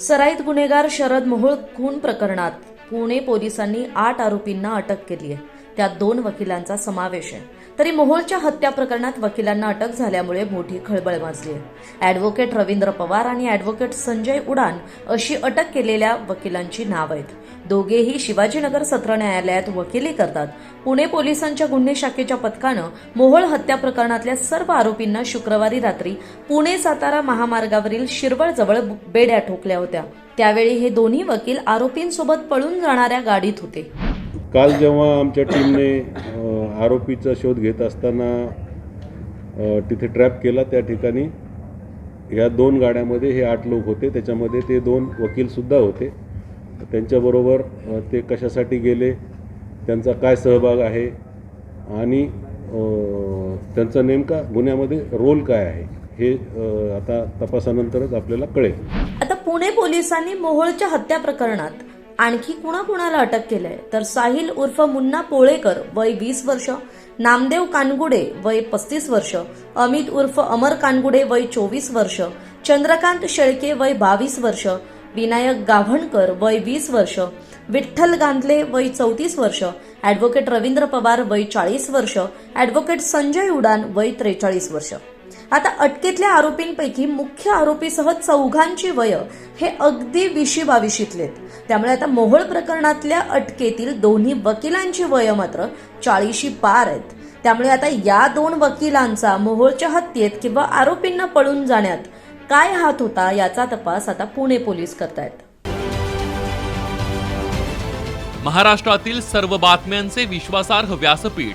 सराईत गुन्हेगार शरद मोहोळ खून प्रकरणात पुणे पोलिसांनी आठ आरोपींना अटक केली आहे. त्यात दोन वकिलांचा समावेश आहे. तरी मोहोळच्या हत्या प्रकरणात वकिलांना अटक झाल्यामुळे मोठी खळबळ माजली आहे. ॲडव्होकेट रवींद्र पवार आणि ॲडव्होकेट संजय उडान अशी अटक केलेल्या वकिलांची नाव आहेत. दोघेही शिवाजीनगर सत्र न्यायालयात वकिली करतात. पुणे पोलिसांच्या गुन्हे शाखेच्या पथकानं मोहोळ हत्या प्रकरणातल्या सर्व आरोपींना शुक्रवारी रात्री पुणे सातारा महामार्गावरील शिरवळजवळ बेड्या ठोकल्या होत्या. त्यावेळी हे दोन्ही वकील आरोपींसोबत पळून जाणाऱ्या गाडीत होते. काल जेव्हा आमच्या टीमने आरोपीचा शोध घेत असताना तिथे ट्रॅप केला त्या ठिकाणी ह्या दोन गाड्यामध्ये हे आठ लोक होते. त्याच्यामध्ये ते दोन वकीलसुद्धा होते. त्यांच्याबरोबर ते कशासाठी गेले त्यांचा काय सहभाग आहे आणि त्यांचा नेमका गुन्ह्यामध्ये रोल काय आहे हे आता तपासानंतरच आपल्याला कळेल. आता पुणे पोलिसांनी मोहोळच्या हत्या प्रकरणात आणखी कुणाकुणाला अटक केलंय? तर साहिल उर्फ मुन्ना पोळेकर वय वीस वर्ष नामदेव कानगुडे वय पस्तीस वर्ष अमित उर्फ अमर कानगुडे वय चोवीस वर्ष चंद्रकांत शेळके वय बावीस वर्ष विनायक गाभणकर वय वीस वर्ष विठ्ठल गांधले वय चौतीस वर्ष ॲडव्होकेट रवींद्र पवार वय चाळीस वर्ष ॲडव्होकेट संजय उडान वय त्रेचाळीस वर्ष. आता अटकेतल्या आरोपींपैकी मुख्य आरोपीसह चौघांची वय हे अगदी विशी बाविशीतलेत त्यामुळे आता मोहोळ प्रकरणातल्या अटकेतील दोन्ही वकिलांची वय मात्र चाळीशी पार आहेत. त्यामुळे आता या दोन वकिलांचा मोहोळच्या हत्येत किंवा आरोपींना पळून जाण्यात काय हात होता याचा तपास आता पुणे पोलीस करतायत. महाराष्ट्रातील सर्व बातम्यांचे विश्वासार्ह व्यासपीठ